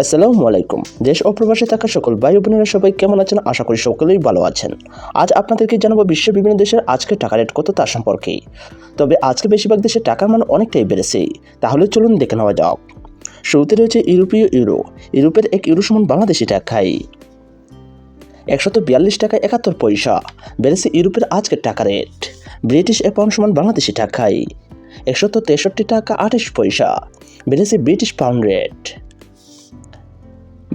আসসালামু আলাইকুম। দেশ ও প্রবাসে থাকা সকল ভাই বোনেরা সবাই কেমন আছেন? আশা করি সকলেই ভালো আছেন। আজ আপনাদেরকে জানাব বিশ্বের বিভিন্ন দেশের আজকে টাকা রেট কত তার সম্পর্কে। তবে আজকে বেশিরভাগ দেশে টাকার মান অনেকটাই বেড়েছে। তাহলে চলুন দেখে নেওয়া যাক। শুরুতে রয়েছে ইউরোপীয় ইউরো। ইউরোপের এক ইউরো সমান বাংলাদেশি টাকাই একশত বিয়াল্লিশ টাকা একাত্তর পয়সা। বেড়েছে ইউরোপের আজকের টাকা রেট। ব্রিটিশ এক সমান বাংলাদেশি টাকাই একশত তেষট্টি টাকা আঠাশ পয়সা। বেড়েছে ব্রিটিশ পাউন্ড রেট।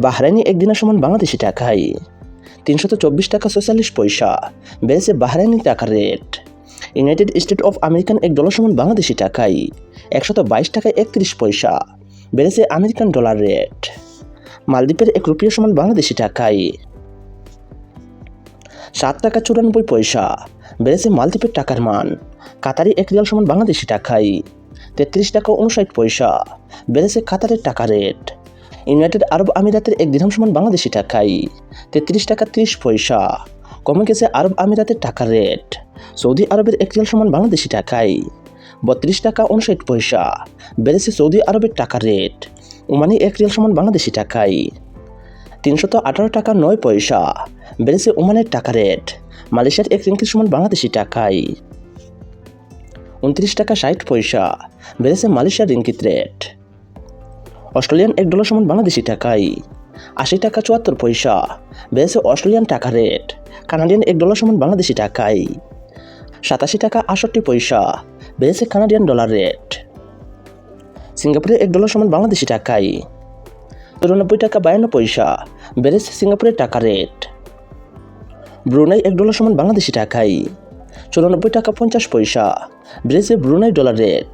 বাহরাইনি একদিনের সমান বাংলাদেশি টাকাই তিনশত চব্বিশ টাকা ছয়চল্লিশ পয়সা। বেড়েছে বাহরাইনি টাকার rate. United state of American এক ডলার সমান বাংলাদেশি টাকাই একশত বাইশ টাকা একত্রিশ পয়সা। বেড়েছে আমেরিকান ডলার রেট। মালদ্বীপের এক রুপিয়া সমান বাংলাদেশি টাকাই সাত টাকা চুরানব্বই পয়সা। বেড়েছে মালদ্বীপের টাকার মান। কাতারি এক রিয়াল সমান বাংলাদেশি টাকাই তেত্রিশ টাকা উনষাট পয়সা। বেড়েছে কাতারের টাকা রেট। ইউনাইটেড আরব আমিরাতের এক দিরহাম সমান বাংলাদেশি টাকাই তেত্রিশ টাকা ত্রিশ পয়সা। কমে গেছে আরব আমিরাতের টাকা রেট। সৌদি আরবের এক রিয়াল সমান বাংলাদেশি টাকাই বত্রিশ টাকা উনষাট পয়সা। বেড়েছে সৌদি আরবের টাকা রেট। ওমানি এক রিয়াল সমান বাংলাদেশি টাকাই তিনশত আঠারো টাকা নয় পয়সা। বেড়েছে ওমানের টাকা রেট। মালয়েশিয়ার এক রিঙ্কির সমান বাংলাদেশি টাকাই উনত্রিশ টাকা ষাট পয়সা। বেড়েছে মালয়েশিয়ার রিঙ্কিত রেট। অস্ট্রেলিয়ান এক ডলার সমান বাংলাদেশি টাকাই আশি টাকা চুয়াত্তর পয়সা। বেড়েছে অস্ট্রেলিয়ান টাকা রেট। কানাডিয়ান এক ডলার সমান বাংলাদেশি টাকাই সাতাশি টাকা আটষট্টি পয়সা। বেড়েছে কানাডিয়ান ডলার রেট। সিঙ্গাপুরের এক ডলার সমান বাংলাদেশি টাকাই চুরানব্বই টাকা বায়ান্ন পয়সা। বেড়েছে সিঙ্গাপুরের টাকা রেট। ব্রুনাই এক ডলার সমান বাংলাদেশি টাকাই চুরানব্বই টাকা পঞ্চাশ পয়সা। বেড়েছে ব্রুনাই ডলার রেট।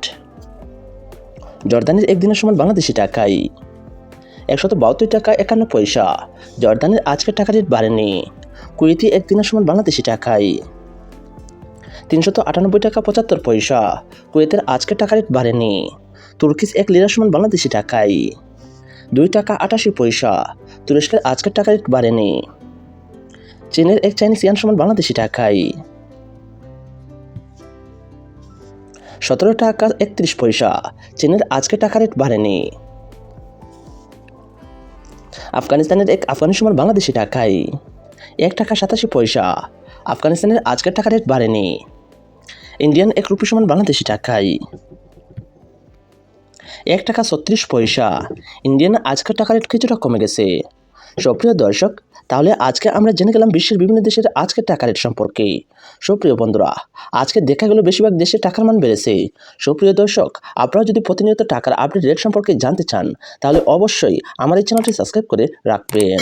জর্দানের একদিনের সমান বাংলাদেশি টাকাই। একশত বাহাত্তর টাকা, একান্ন পয়সা। জর্দানের আজকের টাকা রেট বাড়েনি। কুয়েতি একদিনের সমান বাংলাদেশি টাকাই। তিনশত আটানব্বই টাকা, পঁচাত্তর পয়সা। কুয়েতের আজকের টাকা রেট বাড়েনি। তুর্কিস এক লিরার সমান বাংলাদেশি টাকাই। দুই টাকা আটাশি পয়সা। তুরস্কের আজকের টাকা রেট বাড়েনি। চীনের এক চাইনিজ ইয়ান সমান বাংলাদেশি টাকাই। সতেরো টাকা একত্রিশ পয়সা। চীনের আজকের টাকা রেট বাড়েনি। আফগানিস্তানের এক আফগানি সমান বাংলাদেশি টাকাই এক টাকা সাতাশি পয়সা। আফগানিস্তানের আজকের টাকা রেট বাড়েনি। ইন্ডিয়ান এক রুপি সমান বাংলাদেশি টাকাই এক টাকা ছত্রিশ পয়সা। ইন্ডিয়ান আজকের টাকা রেট কিছুটা কমে গেছে। সুপ্রিয় দর্শক, তাহলে আজকে আমরা জেনে গেলাম বিশ্বের বিভিন্ন দেশের আজকের টাকা রেট সম্পর্কে। সুপ্রিয় বন্ধুরা, আজকে দেখা গেল বেশিরভাগ দেশে টাকার মান বেড়েছে। সুপ্রিয় দর্শক, আপনারা যদি প্রতিনিয়ত টাকার আপডেট রেট সম্পর্কে জানতে চান, তাহলে অবশ্যই আমার এই চ্যানেলটি সাবস্ক্রাইব করে রাখবেন।